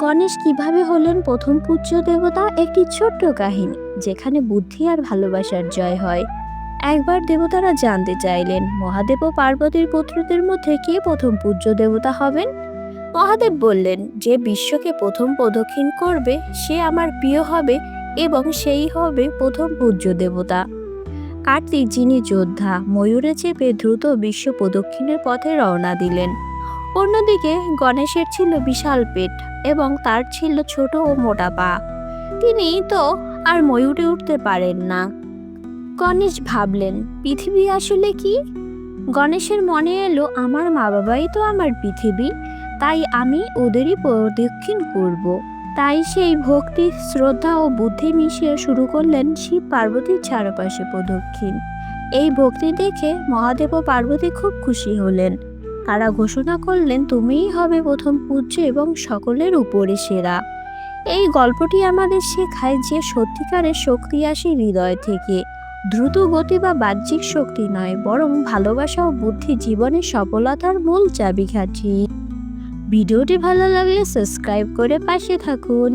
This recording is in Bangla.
গণেশ কীভাবে হলেন প্রথম পূজ্য দেবতা একটি ছোট্ট কাহিনী, যেখানে বুদ্ধি আর ভালোবাসার জয় হয়। একবার দেবতারা জানতে চাইলেন, মহাদেব ও পার্বতীর পুত্রদের মধ্যে কে প্রথম পূজ্য দেবতা হবেন? মহাদেব বললেন, যে বিশ্বকে প্রথম প্রদক্ষিণ করবে, সে আমার প্রিয় হবে এবং সেই হবে প্রথম পূজ্য দেবতা। কার্তিক, যিনি যোদ্ধা ময়ূরে চেপে দ্রুত বিশ্ব প্রদক্ষিণের পথে রওনা দিলেন। অন্যদিকে গণেশের ছিল বিশাল পেট এবং তার ছিল ছোট ও মোটা পা। তিনি তো আর ময়ূরে উঠতে পারেন না। গণেশ ভাবলেন, পৃথিবী আসলে কি? গণেশের মনে এলো, আমার মা বাবাই তো আমার পৃথিবী, তাই আমি ওদেরই প্রদক্ষিণ করব। তাই সেই ভক্তি, শ্রদ্ধা ও বুদ্ধি মিশিয়ে শুরু করলেন শিব পার্বতীর চারপাশে প্রদক্ষিণ। এই ভক্তি দেখে মহাদেব ও পার্বতী খুব খুশি হলেন। তারা ঘোষণা করলেন, তুমিই হবে প্রথম পূজ্য এবং সকলের উপরে সেরা। এই গল্পটি আমাদের শেখায় যে সত্যিকারের শক্তি আসে হৃদয় থেকে। দ্রুত গতি বা বাহ্যিক শক্তি নয়, বরং ভালোবাসা ও বুদ্ধি জীবনের সফলতার মূল চাবিকাঠি। ভিডিওটি ভালো লাগলে সাবস্ক্রাইব করে পাশে থাকুন।